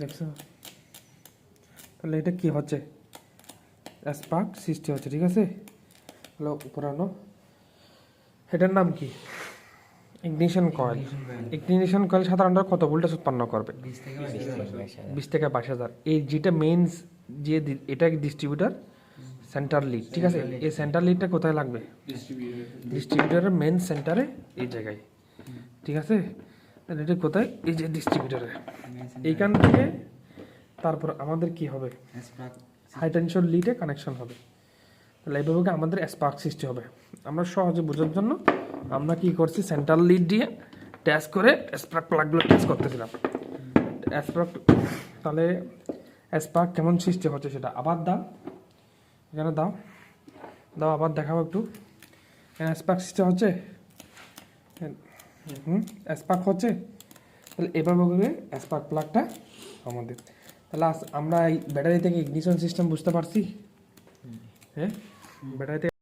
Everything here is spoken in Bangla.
দেখছ? তাহলে এটা কি হচ্ছে? স্পার্ক সৃষ্টি হচ্ছে ঠিক আছে? হলো পুরানো এটার নাম কি? ইগনিশন কয়েল ইগনিশন কয়েল সাধারণত কত ভোল্টেজ উৎপন্ন করবে? বিশ থেকে বাইশ হাজার। এই যেটা মেইন যে এটা ডিস্ট্রিবিউটার সেন্টার লিড ঠিক আছে? এই সেন্টার লিডটা কোথায় লাগবে? ডিস্ট্রিবিউটারের মেন সেন্টারে এই জায়গায়। ঠিক আছে? এটা কোথায়? এই যে ডিস্ট্রিবিউটারে এইখান থেকে তারপর আমাদের কি হবে? হাই টেনশন লিডে কানেকশন হবে। তাহলে এইভাবে আমাদের স্পার্ক সৃষ্টি হবে। আমরা সহজে বোঝার জন্য আমরা কি করছি? সেন্ট্রাল লিড দিয়ে টেস্ট করে স্পার্ক প্লাগগুলো টেস্ট করতেছিলাম। স্পার্ক তাহলে স্পার্ক কেমন সৃষ্টি হচ্ছে সেটা? আবার দাও। এখানে দাও। দাও আবার দেখাবো একটু। স্পার্ক সৃষ্টি হচ্ছে? হুম স্পার্ক হচ্ছে? তাহলে এবার বলবে স্পার্ক প্লাগটা আমাদের। তাহলে আমরা এই ব্যাটারি থেকে ইগনিশন সিস্টেম বুঝতে পারছি। হ্যাঁ? ব্যাটারি থেকে